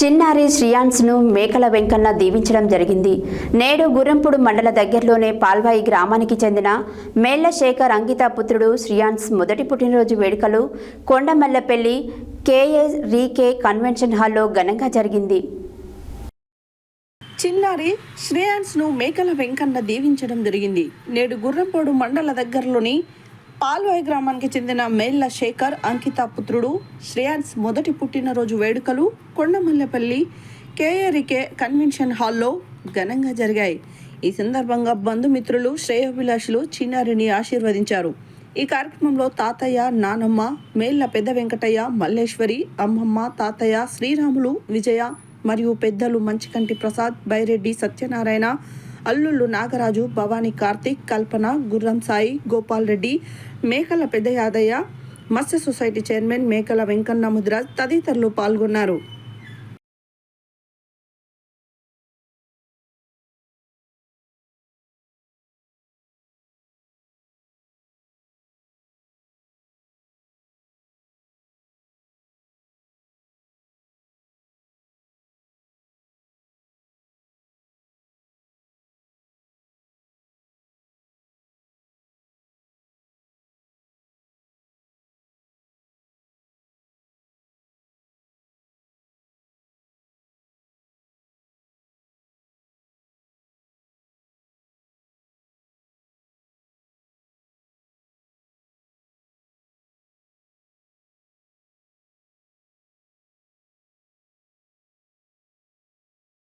చిన్నారి శ్రియాన్స్ను మేకల వెంకన్న దీవించడం జరిగింది. నేడు గుర్రంపుడు మండల దగ్గరలోనే పాల్వాయి గ్రామానికి చెందిన మేళ్ళ శేఖర్ అంకిత పుత్రుడు శ్రియాన్స్ మొదటి పుట్టినరోజు వేడుకలు కొండమల్లపల్లి కేఏ రీకే కన్వెన్షన్ హాల్లో ఘనంగా జరిగింది. చిన్నారి శ్రేయాన్స్ను మేకల వెంకన్న దీవించడం జరిగింది. నేడు గుర్రంపోడు మండల దగ్గరలోని పాల్వాయి గ్రామానికి చెందిన మేళ్ళ శేఖర్ అంకిత పుత్రుడు శ్రేయాన్స్ మొదటి పుట్టినరోజు వేడుకలు కొండమల్లెపల్లి కేఏరికే కన్వెన్షన్ హాల్లో ఘనంగా జరిగాయి. ఈ సందర్భంగా బంధుమిత్రులు శ్రేయోభిలాషులు చిన్నారిని ఆశీర్వదించారు. ఈ కార్యక్రమంలో తాతయ్య నానమ్మ మేళ్ళ పెద్ద వెంకటయ్య మల్లేశ్వరి అమ్మమ్మ తాతయ్య శ్రీరాములు విజయ మరియు పెద్దలు మంచికంటి ప్రసాద్ బైరెడ్డి సత్యనారాయణ అల్లుళ్ళు నాగరాజు భవానీ కార్తిక్ కల్పన గుర్రం సాయి గోపాల్ రెడ్డి మేకల పెద్ద యాదయ్య మత్స్య సొసైటీ చైర్మన్ మేకల వెంకన్న ముద్రాజ్ తదితరులు పాల్గొన్నారు.